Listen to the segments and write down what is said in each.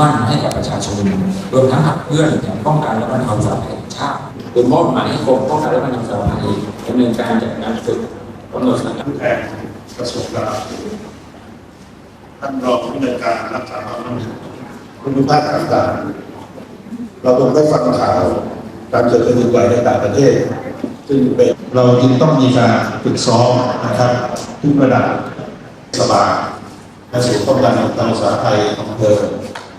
มั่นให้กับประชาชนรวมทั้งขับเพื่อนอย่างป้องกันและบรรเทาสาธารณภัยชาติกลุ่มมอบหมายให้กรมป้องกันและบรรเทาสาธารณภัยดำเนินการจัดการฝึกกำหนดสถานการณ์แทนกระทรวงการท่านรองผู้ดำเนินการรักษาความมั่นคงคุณผู้ท่าต่างๆเราคงได้ฟังข่าวการเกิดขึ้นไหวในต่างประเทศ ซึ่งเป็นเราจึงต้องมีการฝึกซ้อมนะครับทุกระดับสบายและสูงป้องกันของทางสาธาภัยของเธอ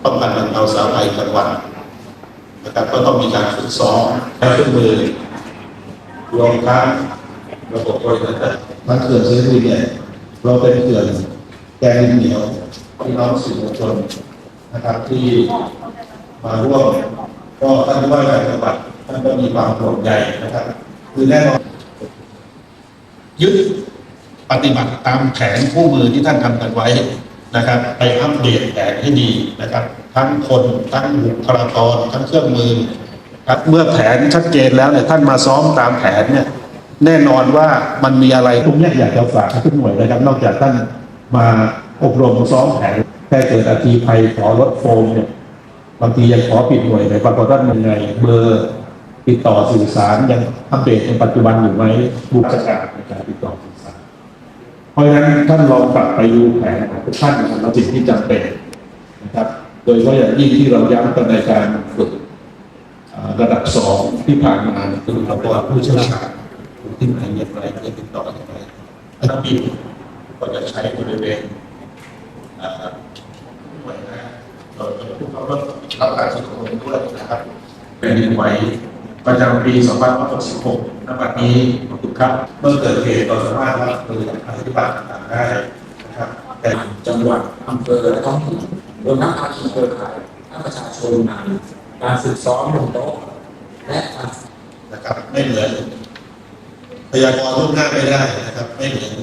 ป้องกันบรรเทาสาภัยจังหวัดนะครับก็ต้องมีการฝึกซ้อมและเครื่องมือรวมทั้งระบบบริหารจัดการเขื่อนเซรีเนี่ยเราเป็นเขื่อนแกนดินเหนียวพี่น้องสื่อมวลชนนะครับที่มาร่วมก็ท่านผู้ว่าการจังหวัดท่านก็มีความห่วงใยนะครับ คือแน่นอนยึดปฏิบัติตามแผนคู่มือที่ท่านทำกันไว้ นะครับ ไปอัปเดตแผนให้ดีนะครับ ทั้งคนทั้งบุคลากรทั้งเครื่องมือครับเมื่อแผนชัดเจนแล้วเนี่ยท่านมาซ้อมตามแผนเนี่ยแน่นอนว่ามันมีอะไรตรงนี้อยากจะฝากทุกหน่วยนะครับ นอกจากท่านมาอบรมซ้อมแผนแค่เกิดอาทีภัยขอรถโฟมเนี่ยบางทียังขอปิดหน่วยเลยปรากฏว่ายังไงเบอร์ติดต่อสื่อสารยังอัปเดตในปัจจุบันอยู่ไหมบุคลากรในการติดต่อ เพราะฉะนั้นท่านลองปรับไปดูแผนของท่านนะครับสิ่งที่จำเป็นนะครับ โดยเฉพาะอย่างยิ่งที่เราย้ำกันในการฝึกระดับสองที่ผ่านมาคือเราตัวผู้เชี่ยวชาญที่ไหนอย่างไรจะติดต่ออย่างไรอันนี้ก็จะใช้บริเวณหน่วยงานเราจะพูดคำว่ารับการสุขภาพด้วยนะครับ เป็นดินไหว ประจำปี 2566ณบัดนี้ขอบคุณครับ เมื่อเกิดเหตุเราสามารถรับมืออธิบายต่างๆได้นะครับ แต่จังหวัดอำเภอและท้องถิ่นรวมทั้งภาคีเครือข่ายทั้งประชาชนการฝึกซ้อมบนโต๊ะและการนะครับ ไม่เหมือนพยากรณ์ล่วงหน้าไม่ได้นะครับ ไม่เหมือน